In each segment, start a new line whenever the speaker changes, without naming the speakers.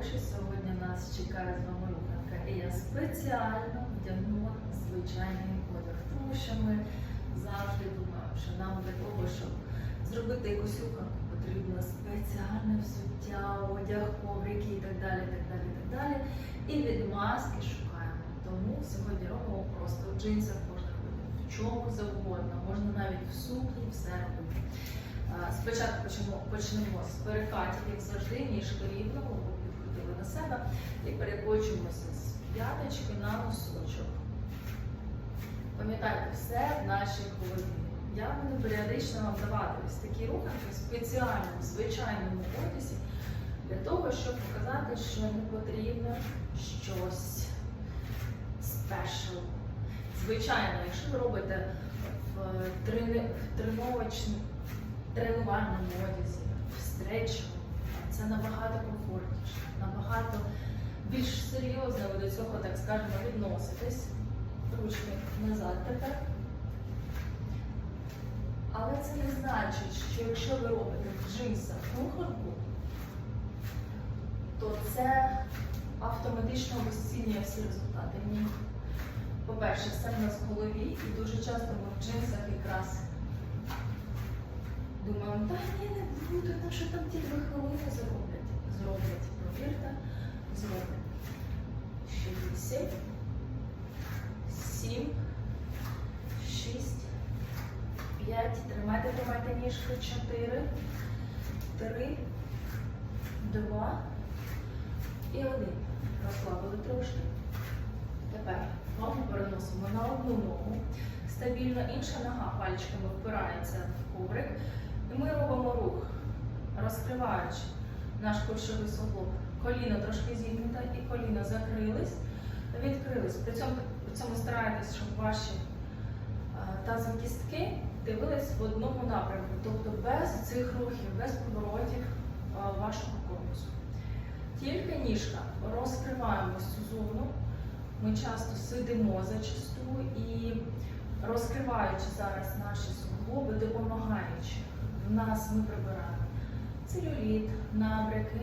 хороші. Сьогодні нас чекає з вами руханка. І я спеціально вдягнула звичайний одяг, тому що ми завжди думаємо, що нам для того, щоб зробити якусь руханку, потрібно спеціальне взуття, одяг, коврики і так далі. Так далі, так далі. І від маски шукаємо. Тому сьогодні робимо просто в джинсах можна робити в чому завгодно, можна навіть в сукні, все робити. Спочатку почнемо, почнемо з перекатів, як завжди, ніжки рівно, підкрутили на себе і перекочуємося з п'яточки на носочок. Пам'ятайте, все в нашій голові. Я буду періодично вам давати ось такі руханки в спеціальному, звичайному одязі для того, щоб показати, що не потрібно щось спешл. Звичайно, якщо ви робите в тренувальному одязі, в стретчу, це набагато комфортніше, набагато більш серйозно ви до цього, так скажемо, відноситесь. Ручки назад тепер. Але це не значить, що якщо ви робите в джинсах руханку, то це автоматично обесцінює всі результати. Ні. По-перше, все в нас в голові, і дуже часто ми в джинсах якраз думаємо, та ні, не буду, ну що там ті дві хвилини зроблять. Зроблять, повірте, зроблять. Ще вісім, сім, шість, п'ять, тримайте, тримайте ніжки, чотири, три, два і один. Розслабили трошки. Тепер ногу переносимо на одну ногу. Стабільно інша нога пальчиками впирається в коврик. Ми робимо рух, розкриваючи наш кульшовий суглоб. Коліно трошки зігнуте і коліно закрились, відкрились. При цьому, при цьому старайтесь, щоб ваші е, тазові кістки дивились в одному напрямку, тобто без цих рухів, без поворотів е, вашого корпусу. Тільки ніжка розкриваємо цю зону. Ми часто сидимо зачасту і розкриваючи зараз наші суглоби, допомагаючи, нас ми прибираємо целюліт, набряки,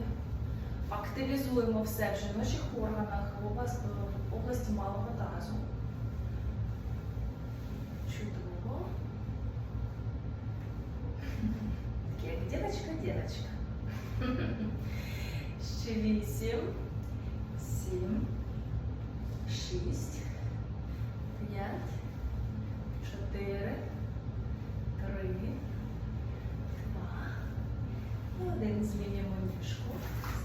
активізуємо все в жіночих органах, в області малого тазу. Чудово. Як діночка, діночка. Ще вісім, сім, шість, п'ять, чотири, три, два. І один змінюємо ніжку.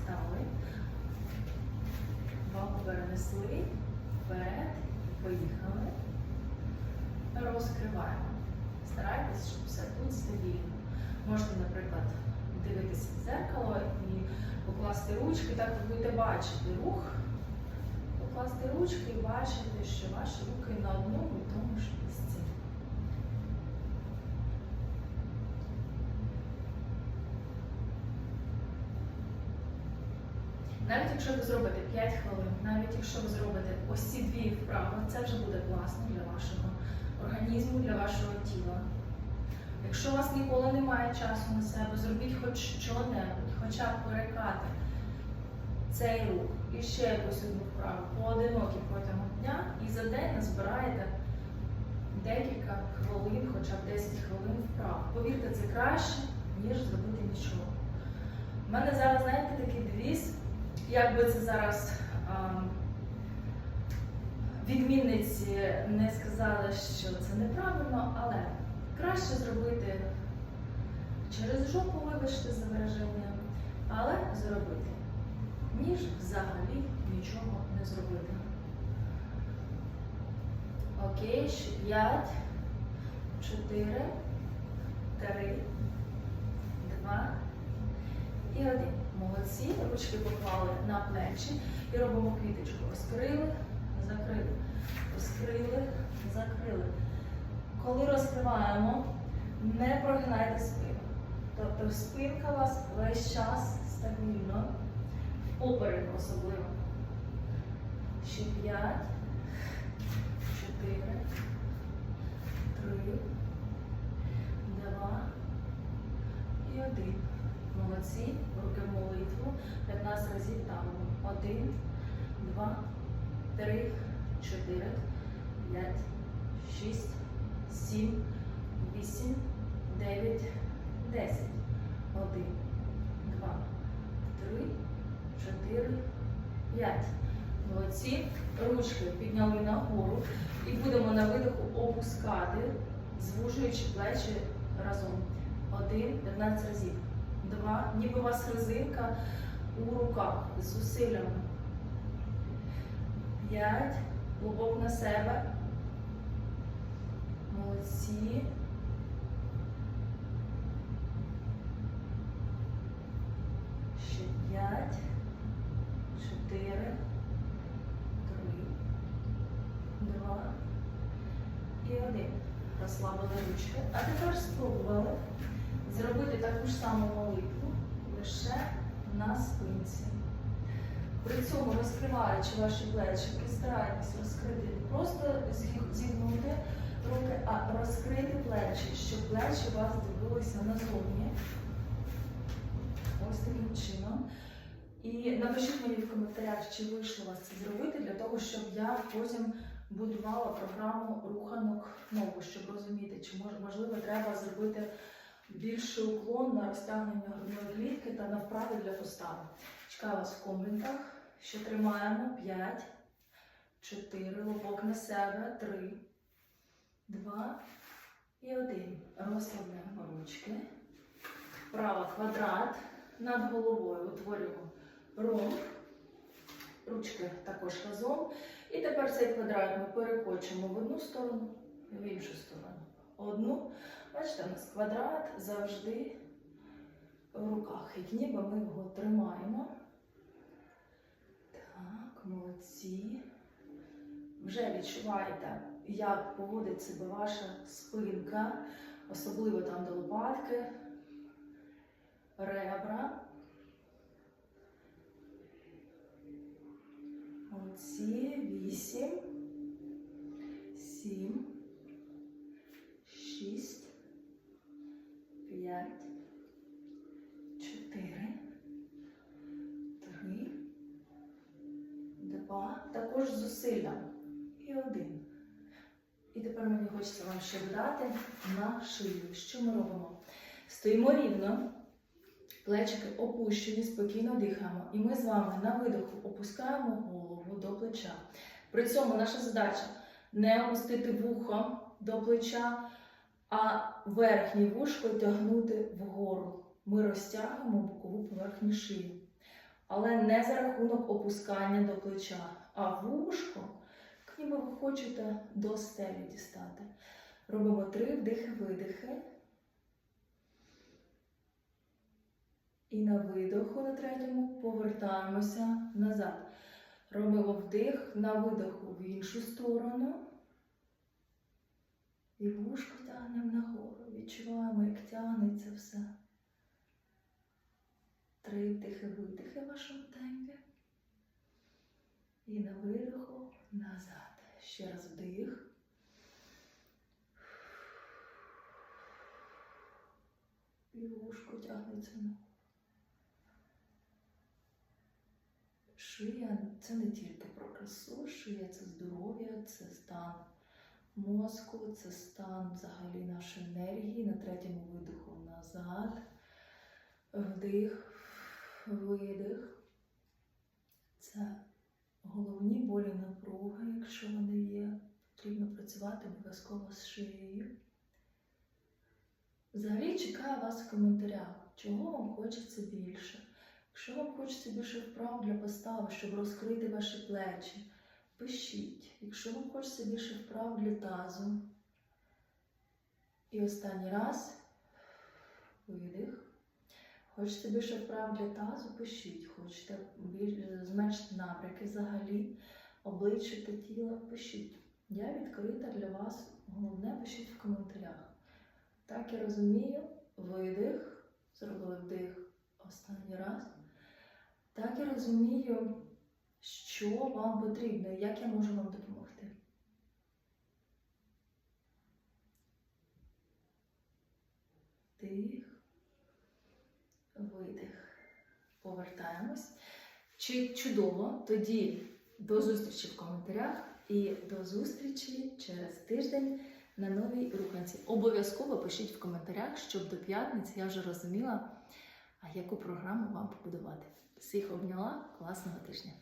Стали. Вагу перенесли. Вперед. Поїхали. Розкриваємо. Старайтесь, щоб все тут стабільно. Можете, наприклад, дивитися в дзеркало і покласти ручки, так ви будете бачити рух. Покласти ручки і бачити, що ваші руки на одному і тому ж місці. Навіть якщо ви зробите 5 хвилин, навіть якщо ви зробите ось ці дві вправи, це вже буде класно для вашого організму, для вашого тіла. Якщо у вас ніколи немає часу на себе, зробіть хоч що-небудь, хоча б перекати цей рух і ще якусь одну вправу поодинокі протягом дня і за день назбираєте декілька хвилин, хоча б 10 хвилин вправ. Повірте, це краще, ніж зробити нічого. У мене зараз, знаєте, такий девіз, як би це зараз відмінниці не сказали, що це неправильно, але краще зробити через жопу, вибачте за вираження, але зробити, ніж взагалі нічого не зробити. Окей, ще 5, 4, 3, 2 і 1. Молодці. Ручки поклали на плечі і робимо квіточку. Розкрили, закрили. Розкрили, закрили. Коли розкриваємо, не прогинайте спину. Тобто спинка у вас весь час стабільно, поперек особливо. Ще 5, 4, 3, 2 і 1. Молодці. Руки в молитву. 15 разів давимо. Один, два, три, чотири, п'ять, шість, сім, вісім, дев'ять, десять. Один, два, три, чотири, п'ять. Молодці. Ручки підняли нагору. І будемо на видиху опускати, звужуючи плечі разом. Один, 15 разів. Два. Ніби у вас резинка у руках з зусиллями. П'ять. Лобок на себе. Молодці. Ще п'ять. Чотири. Три. Два. І один. Розслабили ручки. А тепер спробували зробити таку ж саму молитву лише на спинці. При цьому розкриваючи ваші плечики, старайтесь розкрити не просто зігнути руки, а розкрити плечі, щоб плечі у вас дивилися назовні. Ось таким чином. І напишіть мені в коментарях, чи вийшло вас це зробити, для того, щоб я потім будувала програму руханок ногу, щоб розуміти, чи мож- можливо треба зробити більший уклон на розтягнення грудної клітки та на вправи для постави. Чекаю вас в коментах. Ще тримаємо 5, 4, лобок на себе, 3, 2 і 1. Розслабляємо ручки. Право квадрат над головою. Утворюємо ромб. Ручки також разом. І тепер цей квадрат ми перекочимо в одну сторону, в іншу сторону. Одну. Бачите, у нас квадрат завжди в руках. Як ніби ми його тримаємо. Так, молодці. Вже відчуваєте, як поводить себе ваша спинка, особливо там до лопатки, ребра. Молодці. Вісім. Сім. Шість. П'ять. Чотири. Три. Два. Також з зусиллям. І один. І тепер мені хочеться вам ще додати на шию. Що ми робимо? Стоїмо рівно. Плечики опущені, спокійно дихаємо. І ми з вами на видоху опускаємо голову до плеча. При цьому наша задача не опустити вухо до плеча, а верхнє вушко тягнути вгору. Ми розтягуємо бокову поверхню шиї. Але не за рахунок опускання до плеча, а вушко, ніби ви хочете до стелі дістати. Робимо три вдихи-видихи. І на видоху на третьому повертаємося назад. Робимо вдих на видоху в іншу сторону. І вушко тягнемо нагору. Відчуваємо, як тягнеться все. Три вдихи, видихи в вашому темпі. І на видоху назад. Ще раз вдих. І вушко тягнеться нагору. Шия це не тільки про красу, шия це здоров'я, це стан мозку, це стан взагалі нашої енергії. На третьому видиху назад. Вдих, видих. Це головні болі напруги, якщо вони є. Потрібно працювати обов'язково з шиєю. Взагалі чекаю вас в коментарях, чого вам хочеться більше. Якщо вам хочеться більше вправ для постави, щоб розкрити ваші плечі, пишіть. Якщо вам хочеться більше вправ для тазу. І останній раз видих. Хочете більше вправ для тазу, пишіть. Хочете зменшити набряки взагалі, обличчя та тіла, пишіть. Я відкрита для вас. Головне, пишіть в коментарях. Так я розумію, видих, зробили вдих останній раз. Так я розумію, що вам потрібно як я можу вам допомогти. Вдих, видих. Повертаємось. Чи чудово? Тоді до зустрічі в коментарях і до зустрічі через тиждень на новій руханці. Обов'язково пишіть в коментарях, щоб до п'ятниці я вже розуміла, яку програму вам побудувати. Всіх обняла, класного тижня!